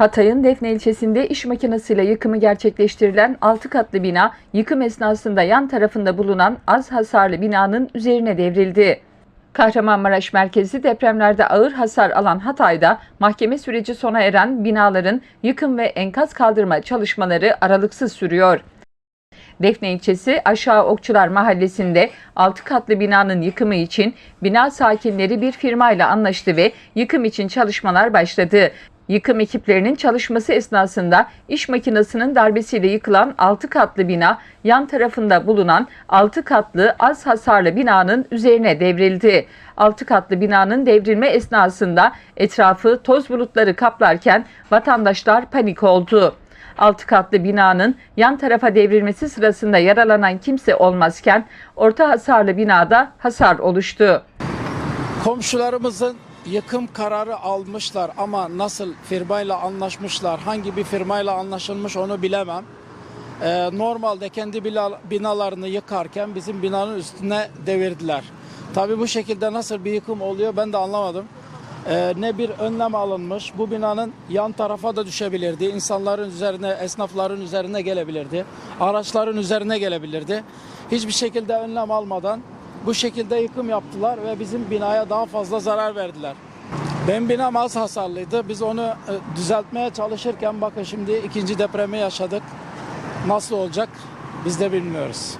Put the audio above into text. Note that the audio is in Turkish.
Hatay'ın Defne ilçesinde iş makinesiyle yıkımı gerçekleştirilen 6 katlı bina yıkım esnasında yan tarafında bulunan az hasarlı binanın üzerine devrildi. Kahramanmaraş merkezi depremlerde ağır hasar alan Hatay'da mahkeme süreci sona eren binaların yıkım ve enkaz kaldırma çalışmaları aralıksız sürüyor. Defne ilçesi Aşağı Okçular Mahallesi'nde 6 katlı binanın yıkımı için bina sakinleri bir firmayla anlaştı ve yıkım için çalışmalar başladı. Yıkım ekiplerinin çalışması esnasında iş makinesinin darbesiyle yıkılan 6 katlı bina yan tarafında bulunan 6 katlı az hasarlı binanın üzerine devrildi. 6 katlı binanın devrilme esnasında etrafı toz bulutları kaplarken vatandaşlar panik oldu. 6 katlı binanın yan tarafa devrilmesi sırasında yaralanan kimse olmazken orta hasarlı binada hasar oluştu. Komşularımızın yıkım kararı almışlar ama nasıl firmayla anlaşmışlar, hangi bir firmayla anlaşılmış onu bilemem. Ee, normalde kendi binalarını yıkarken bizim binanın üstüne devirdiler. Tabii bu şekilde nasıl bir yıkım oluyor ben de anlamadım. Ee, ne bir önlem alınmış, bu binanın yan tarafa da düşebilirdi, insanların üzerine, esnafların üzerine gelebilirdi, araçların üzerine gelebilirdi. Hiçbir şekilde önlem almadan bu şekilde yıkım yaptılar ve bizim binaya daha fazla zarar verdiler. Benim binam az hasarlıydı. Biz onu e, düzeltmeye çalışırken bakın şimdi ikinci depremi yaşadık. Nasıl olacak biz de bilmiyoruz.